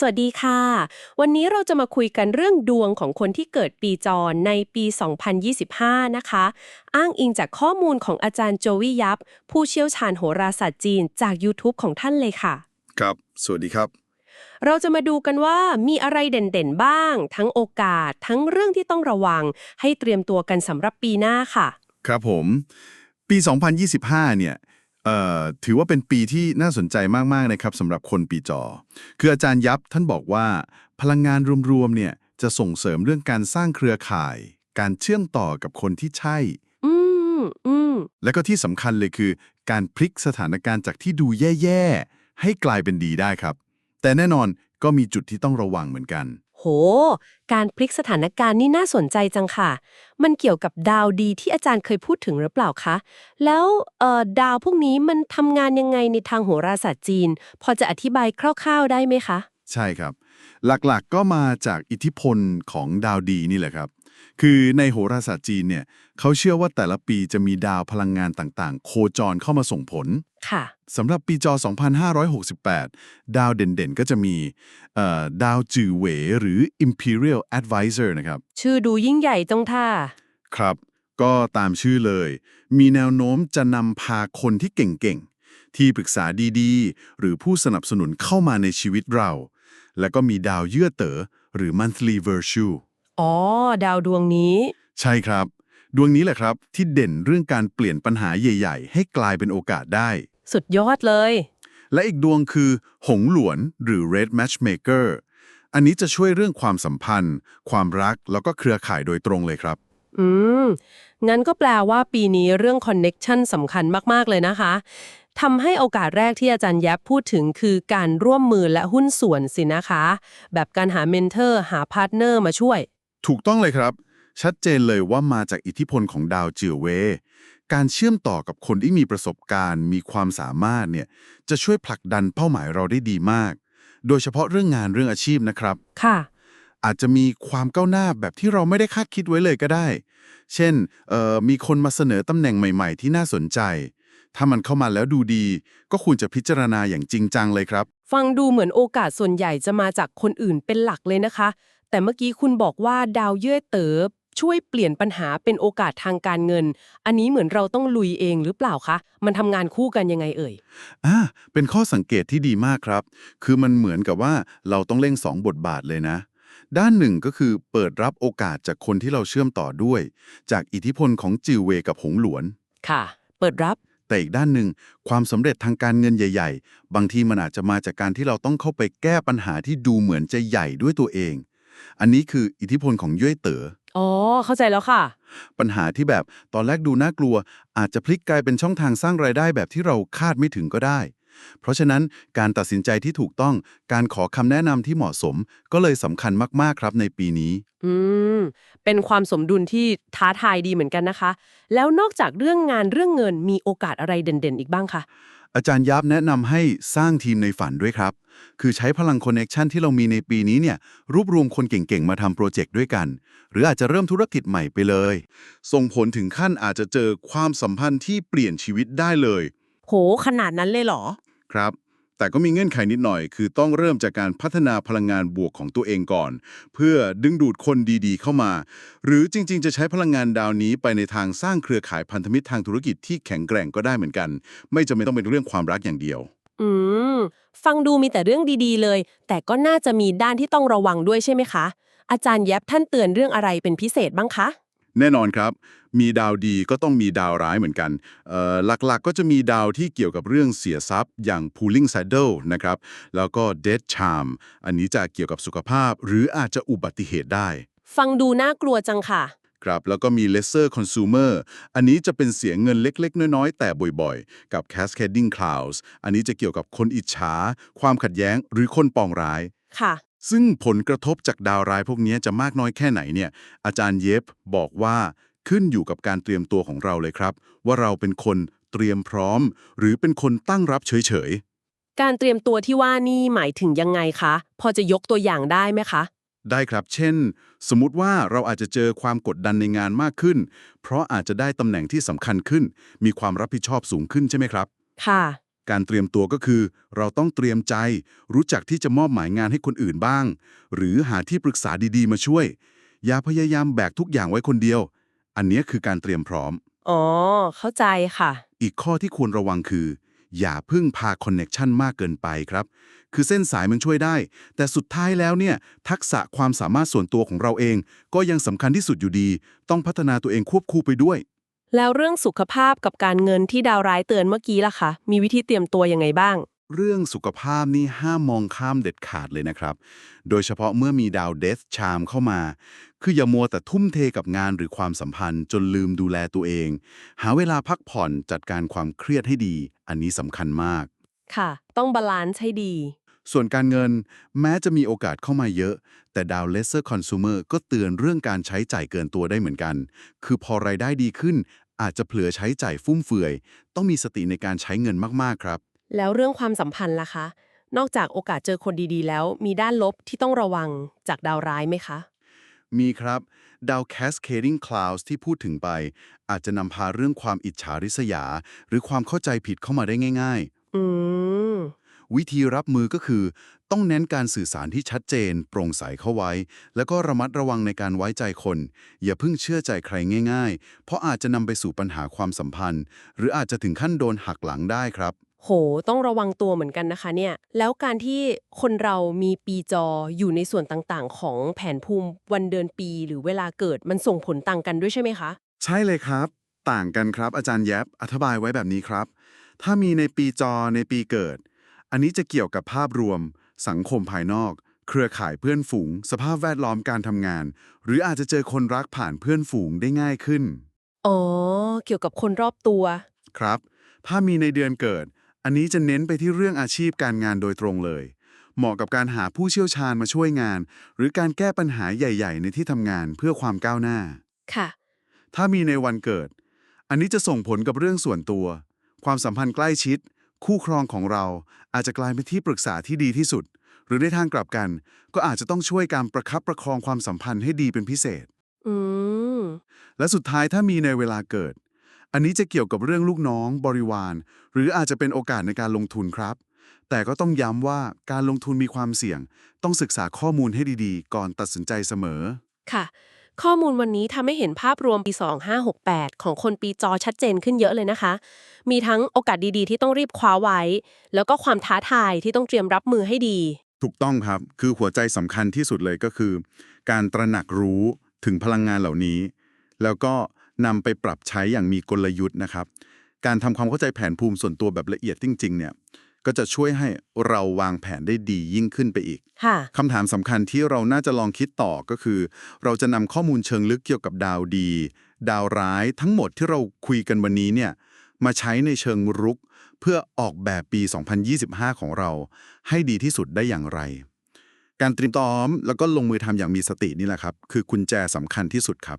สวัสดีค่ะ วันนี้เราจะมาคุยกันเรื่องดวงของคนที่เกิดปีจรในปี 2025 นะคะ อ้างอิงจากข้อมูลของอาจารย์โจวิยับ ผู้เชี่ยวชาญโหราศาสตร์จีนจาก YouTube ของท่านเลยค่ะ ครับ สวัสดีครับ เราจะมาดูกันว่ามีอะไรเด่นๆบ้าง ทั้งโอกาส ทั้งเรื่องที่ต้องระวัง ให้เตรียมตัวกันสำหรับปีหน้าค่ะ ครับผม ปี 2025 เนี่ยเอ่อ ถือว่าเป็นปีที่น่าสนใจมากๆนะครับสำหรับคนปีจอ คืออาจารย์ยับท่านบอกว่า พลังงานรวมๆเนี่ยจะส่งเสริมเรื่องการสร้างเครือข่าย การเชื่อมต่อกับคนที่ใช่ อืมอืมและก็ที่สำคัญเลยคือ การพลิกสถานการณ์จากที่ดูแย่ๆให้กลายเป็นดีได้ครับ แต่แน่นอนก็มีจุดที่ต้องระวังเหมือนกัน โห การพลิกสถานการณ์นี่น่าสนใจจังค่ะ มันเกี่ยวกับดาวดีที่อาจารย์เคยพูดถึงหรือเปล่าคะ แล้วดาวพวกนี้มันทำงานยังไงในทางโหราศาสตร์จีน พอจะอธิบายคร่าว ๆ ได้ไหมคะ ใช่ครับ หลักๆก็มาจากอิทธิพลของดาวดีนี่แหละครับ คือในโหราศาสตร์จีนเนี่ยเขาเชื่อว่าแต่ละปีจะมีดาวพลังงานต่างๆ โคจรเข้ามาส่งผลค่ะสำหรับปีจอ 2568 ดาวเด่นๆ ก็จะมีเอ่อดาวจือเหวหรือ Imperial Advisor นะครับ ชื่อดูยิ่งใหญ่จังท่า ครับ ก็ตามชื่อเลย มีแนวโน้มจะนำพาคนที่เก่งๆ ที่ปรึกษาดีๆ หรือผู้สนับสนุนเข้ามาในชีวิตเรา แล้วก็มีดาวเยื่อเต๋อหรือ monthly virtue อ๋อ ดาวดวงนี้ ใช่ครับ ดวงนี้แหละครับ ที่เด่นเรื่องการเปลี่ยนปัญหาใหญ่ ๆ ให้กลายเป็นโอกาสได้ สุดยอดเลย และอีกดวงคือ หงหลวนหรือ red matchmaker อันนี้จะช่วยเรื่องความสัมพันธ์ ความรักแล้วก็เครือข่ายโดยตรงเลยครับ อืม งั้นก็แปลว่าปีนี้เรื่องคอนเน็กชันสำคัญมากๆเลยนะคะทำให้โอกาสแรกที่อาจารย์แยบพูดถึงคือการร่วมมือและหุ้นส่วนสินะคะ แบบการหาเมนเทอร์ หาพาร์ทเนอร์มาช่วย ถูกต้องเลยครับ ชัดเจนเลยว่ามาจากอิทธิพลของดาวเจือเว การเชื่อมต่อกับคนที่มีประสบการณ์ มีความสามารถเนี่ยจะช่วยผลักดันเป้าหมายเราได้ดีมาก โดยเฉพาะเรื่องงานเรื่องอาชีพนะครับ ค่ะ อาจจะมีความก้าวหน้าแบบที่เราไม่ได้คาดคิดไว้เลยก็ได้ เช่นเอ่อมีคนมาเสนอตำแหน่งใหม่ ๆ ที่น่าสนใจ ถ้ามันเข้ามาแล้วดูดี ก็ควรจะพิจารณาอย่างจริงจังเลยครับ ฟังดูเหมือนโอกาสส่วนใหญ่จะมาจากคนอื่นเป็นหลักเลยนะคะ แต่เมื่อกี้คุณบอกว่าดาวเยื่อเต๋อช่วยเปลี่ยนปัญหาเป็นโอกาสทางการเงิน อันนี้เหมือนเราต้องลุยเองหรือเปล่าคะ มันทำงานคู่กันยังไงเอ่ย อ่า เป็นข้อสังเกตที่ดีมากครับ คือมันเหมือนกับว่าเราต้องเล่งสองบทบาทเลยนะ ด้านหนึ่งก็คือเปิดรับโอกาสจากคนที่เราเชื่อมต่อด้วย จากอิทธิพลของจิวเวกับหงหลวน ค่ะ เปิดรับแต่อีกด้านหนึ่งความสำเร็จทางการเงินใหญ่ ๆ บางทีมันอาจจะมาจากการที่เราต้องเข้าไปแก้ปัญหาที่ดูเหมือนจะใหญ่ด้วยตัวเอง อันนี้คืออิทธิพลของเย่ยเต๋อ อ๋อ เข้าใจแล้วค่ะ ปัญหาที่แบบตอนแรกดูน่ากลัว อาจจะพลิกกลายเป็นช่องทางสร้างรายได้แบบที่เราคาดไม่ถึงก็ได้ เพราะฉะนั้นการตัดสินใจที่ถูกต้อง การขอคำแนะนำที่เหมาะสม ก็เลยสำคัญมากๆครับในปีนี้ อืม เป็นความสมดุลที่ท้าทายดีเหมือนกันนะคะ แล้วนอกจากเรื่องงานเรื่องเงินมีโอกาสอะไรเด่นๆ อีกบ้างคะ อาจารย์ยับแนะนำให้สร้างทีมในฝันด้วยครับ คือใช้พลังคอนเน็ชันที่เรามีในปีนี้เนี่ยรวบรวมคนเก่งๆ มาทำโปรเจกต์ด้วยกัน หรืออาจจะเริ่มธุรกิจใหม่ไปเลย ส่งผลถึงขั้นอาจจะเจอความสัมพันธ์ที่เปลี่ยนชีวิตได้เลย โห ขนาดนั้นเลยเหรอ ครับ แต่ก็มีเงื่อนไขนิดหน่อย คือต้องเริ่มจากการพัฒนาพลังงานบวกของตัวเองก่อน เพื่อดึงดูดคนดีๆ เข้ามา หรือจริง ๆ จะใช้พลังงานดาวนี้ไปในทางสร้างเครือข่ายพันธมิตรทางธุรกิจที่แข็งแกร่งก็ได้เหมือนกัน ไม่จำเป็นต้องเป็นเรื่องความรักอย่างเดียว อืม ฟังดูมีแต่เรื่องดีๆ เลย แต่ก็น่าจะมีด้านที่ต้องระวังด้วยใช่ไหมคะ อาจารย์แยบท่านเตือนเรื่องอะไรเป็นพิเศษบ้างคะ แน่นอนครับ มีดาวดีก็ต้องมีดาวร้ายเหมือนกันเอ่อหลักๆก็จะมีดาวที่เกี่ยวกับเรื่องเสียทรัพย์ อย่าง pooling saddle นะครับ แล้วก็ dead charm อันนี้จะเกี่ยวกับสุขภาพ หรืออาจจะอุบัติเหตุได้ ฟังดูน่ากลัวจังค่ะ ครับ แล้วก็มี lesser consumer อันนี้จะเป็นเสียเงินเล็ก ๆ น้อย ๆ แต่บ่อยๆ กับ cascading clouds อันนี้จะเกี่ยวกับคนอิจฉา ความขัดแย้ง หรือคนปองร้าย ค่ะ ซึ่งผลกระทบจากดาวร้ายพวกนี้จะมากน้อยแค่ไหนเนี่ย อาจารย์เย็บบอกว่าขึ้นอยู่กับการเตรียมตัวของเราเลยครับ ว่าเราเป็นคนเตรียมพร้อม หรือเป็นคนตั้งรับเฉยการเตรียมตัวที่ว่านี่หมายถึงยังไงคะ พอจะยกตัวอย่างได้ไหมคะๆได้ครับ เช่น สมมุติว่าเราอาจจะเจอความกดดันในงานมากขึ้น เพราะอาจจะได้ตำแหน่งที่สำคัญขึ้น มีความรับผิดชอบสูงขึ้นใช่ไหมครับ ค่ะ การเตรียมตัวก็คือ เราต้องเตรียมใจ รู้จักที่จะมอบหมายงานให้คนอื่นบ้าง หรือหาที่ปรึกษาดีๆ มาช่วย อย่าพยายามแบกทุกอย่างไว้คนเดียว อันเนี้ยคือการเตรียมพร้อม อ๋อ เข้าใจค่ะ อีกข้อที่ควรระวังคือ อย่าพึ่งพาคอนเน็ชันมากเกินไปครับ คือเส้นสายมันช่วยได้ แต่สุดท้ายแล้วเนี่ย ทักษะความสามารถส่วนตัวของเราเอง ก็ยังสำคัญที่สุดอยู่ดี ต้องพัฒนาตัวเองควบคู่ไปด้วย แล้วเรื่องสุขภาพกับการเงินที่ดาวร้ายเตือนเมื่อกี้ล่ะคะ มีวิธีเตรียมตัวยังไงบ้าง เรื่องสุขภาพนี่ห้ามมองข้ามเด็ดขาดเลยนะครับ โดยเฉพาะเมื่อมีดาวเดธชามเข้ามา คืออย่ามัวแต่ทุ่มเทกับงานหรือความสัมพันธ์ จนลืมดูแลตัวเอง หาเวลาพักผ่อนจัดการความเครียดให้ดี อันนี้สำคัญมาก ค่ะ ต้องบาลานซ์ให้ดี ส่วนการเงินแม้จะมีโอกาสเข้ามาเยอะ แต่ดาว lesser consumer ก็เตือนเรื่องการใช้จ่ายเกินตัวได้เหมือนกัน คือพอรายได้ดีขึ้น อาจจะเผลอใช้จ่ายฟุ่มเฟือย ต้องมีสติในการใช้เงินมากๆครับ แล้วเรื่องความสัมพันธ์ล่ะคะ นอกจากโอกาสเจอคนดีๆ แล้ว มีด้านลบที่ต้องระวังจากดาวร้ายไหมคะ มีครับ ดาว cascading clouds ที่พูดถึงไป อาจจะนำพาเรื่องความอิจฉาริษยา หรือความเข้าใจผิดเข้ามาได้ง่ายอืมๆ วิธีรับมือก็คือ ต้องเน้นการสื่อสารที่ชัดเจน โปร่งใสเข้าไว้ แล้วก็ระมัดระวังในการไว้ใจคน อย่าเพิ่งเชื่อใจใครง่าย ๆ เพราะอาจจะนำไปสู่ปัญหาความสัมพันธ์ หรืออาจจะถึงขั้นโดนหักหลังได้ครับ โห ต้องระวังตัวเหมือนกันนะคะเนี่ย แล้วการที่คนเรามีปีจออยู่ในส่วนต่างๆ ของแผนภูมิวันเดือนปี หรือเวลาเกิดมันส่งผลต่างกันด้วยใช่ไหมคะ ใช่เลยครับ ต่างกันครับ อาจารย์แยบอธิบายไว้แบบนี้ครับ ถ้ามีในปีจอในปีเกิด อันนี้จะเกี่ยวกับภาพรวม สังคมภายนอก เครือข่ายเพื่อนฝูง สภาพแวดล้อมการทำงาน หรืออาจจะเจอคนรักผ่านเพื่อนฝูงได้ง่ายขึ้น อ๋อ เกี่ยวกับคนรอบตัว ครับ ถ้ามีในเดือนเกิด อันนี้จะเน้นไปที่เรื่องอาชีพการงานโดยตรงเลย เหมาะกับการหาผู้เชี่ยวชาญมาช่วยงาน หรือการแก้ปัญหาใหญ่ ๆ ในที่ทำงานเพื่อความก้าวหน้า ค่ะ ถ้ามีในวันเกิด อันนี้จะส่งผลกับเรื่องส่วนตัว ความสัมพันธ์ใกล้ชิด คู่ครองของเราอาจจะกลายเป็นที่ปรึกษาที่ดีที่สุด หรือในทางกลับกัน ก็อาจจะต้องช่วยการประคับประคองความสัมพันธ์ให้ดีเป็นพิเศษ อืม และสุดท้ายถ้ามีในเวลาเกิด อันนี้จะเกี่ยวกับเรื่องลูกน้อง บริวาร หรืออาจจะเป็นโอกาสในการลงทุนครับ แต่ก็ต้องย้ำว่าการลงทุนมีความเสี่ยง ต้องศึกษาข้อมูลให้ดีๆ ก่อนตัดสินใจเสมอ ค่ะ ข้อมูลวันนี้ทำให้เห็นภาพรวมปี 2568 ของคนปีจอชัดเจนขึ้นเยอะเลยนะคะ มีทั้งโอกาสดีๆ ที่ต้องรีบคว้าไว้ แล้วก็ความท้าทายที่ต้องเตรียมรับมือให้ดี ถูกต้องครับ คือหัวใจสำคัญที่สุดเลยก็คือ การตระหนักรู้ถึงพลังงานเหล่านี้ แล้วก็นำไปปรับใช้อย่างมีกลยุทธ์นะครับ การทำความเข้าใจแผนภูมิส่วนตัวแบบละเอียดจริงๆเนี่ย ก็จะช่วยให้เราวางแผนได้ดียิ่งขึ้นไปอีก ค่ะ คำถามสำคัญที่เราน่าจะลองคิดต่อก็คือ เราจะนำข้อมูลเชิงลึกเกี่ยวกับดาวดี ดาวร้ายทั้งหมดที่เราคุยกันวันนี้เนี่ยมาใช้ในเชิงรุก เพื่อออกแบบปี 2025 ของเรา ให้ดีที่สุดได้อย่างไร การเตรียมพร้อมแล้วก็ลงมือทำอย่างมีสตินี่แหละครับ คือกุญแจสำคัญที่สุดครับ